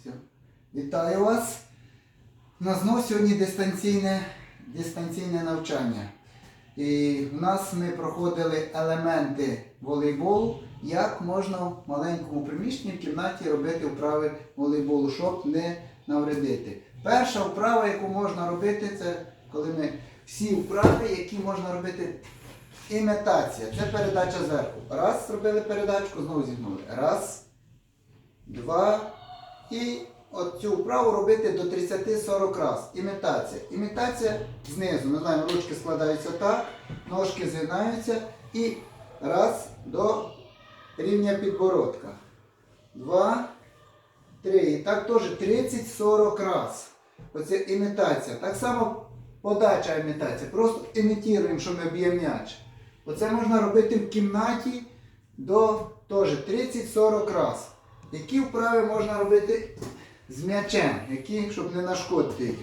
Все. Вітаю вас. У нас знову сьогодні дистанційне, дистанційне навчання. І в нас ми проходили елементи волейболу, як можна в маленькому приміщенні в кімнаті робити вправи волейболу, щоб не навредити. Перша вправа, яку можна робити, це коли ми всі вправи, які можна робити імітація. Це передача зверху. Раз, зробили передачку, знову зігнули. Раз, два і от цю вправу робити до 30-40 раз. Імітація. Імітація знизу. Ми знаємо, ручки складаються так, ножки згинаються і раз до рівня підбородка. Два, три. І так теж 30-40 раз. Оце імітація. Так само подача імітація. Просто імітуємо, що ми б'ємо м'яч. Оце можна робити в кімнаті до теж 30-40 раз. Які вправи можна робити з м'ячем, які, щоб не нашкодити їх.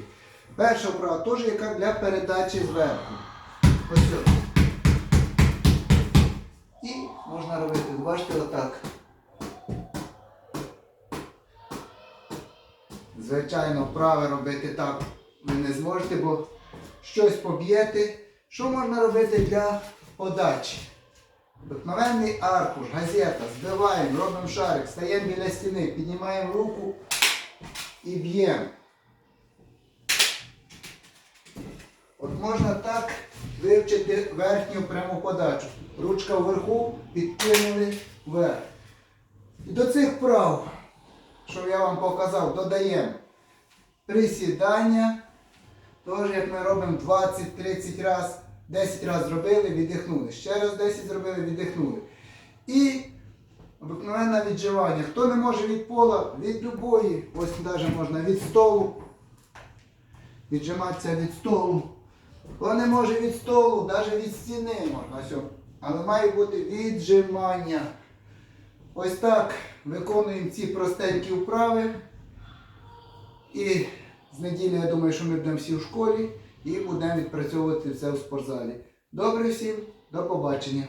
Перша вправа теж яка для передачі зверху. Ось це. І можна робити, бачите, отак. Звичайно, вправи робити так ви не зможете, бо щось поб'єте. Що можна робити для подачі? Обикновенний аркуш, газета, збиваємо, робимо шарик, стаємо біля стіни, піднімаємо руку і б'ємо. От можна так вивчити верхню пряму подачу. Ручка вверху, підкинули вверх. І до цих вправ, що я вам показав, додаємо присідання. Тож, як ми робимо 20-30 разів, 10 разів зробили, віддихнули. Ще раз 10 зробили, віддихнули. І обикновенне відживання. Хто не може від пола, від любої, ось навіть можна від столу. Віджиматися від столу. Хто не може від столу, навіть від стіни можна. Але має бути віджимання. Ось так виконуємо ці простенькі вправи. І з неділі, я думаю, що ми будемо всі в школі і будемо відпрацьовувати це в спортзалі. Добре всім, до побачення.